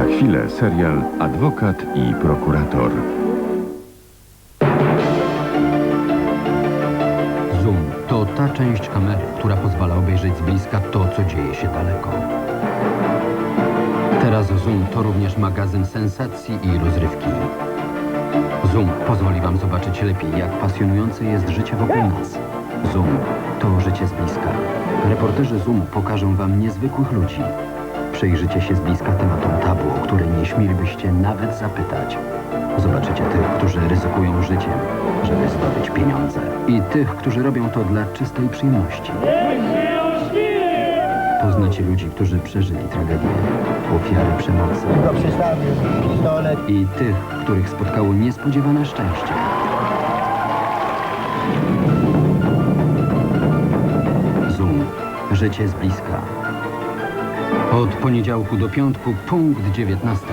Za chwilę serial Adwokat i prokurator. Zoom to ta część kamery, która pozwala obejrzeć z bliska to, co dzieje się daleko. Teraz Zoom to również magazyn sensacji i rozrywki. Zoom pozwoli Wam zobaczyć lepiej, jak pasjonujące jest życie wokół nas. Zoom to życie z bliska. Reporterzy Zoom pokażą Wam niezwykłych ludzi. Przejrzycie się z bliska tematom tabu, o które nie śmielibyście nawet zapytać. Zobaczycie tych, którzy ryzykują życiem, żeby zdobyć pieniądze. I tych, którzy robią to dla czystej przyjemności. Poznacie ludzi, którzy przeżyli tragedię, ofiary przemocy i tych, których spotkało niespodziewane szczęście. Zoom. Życie z bliska. Od poniedziałku do piątku, punkt 19.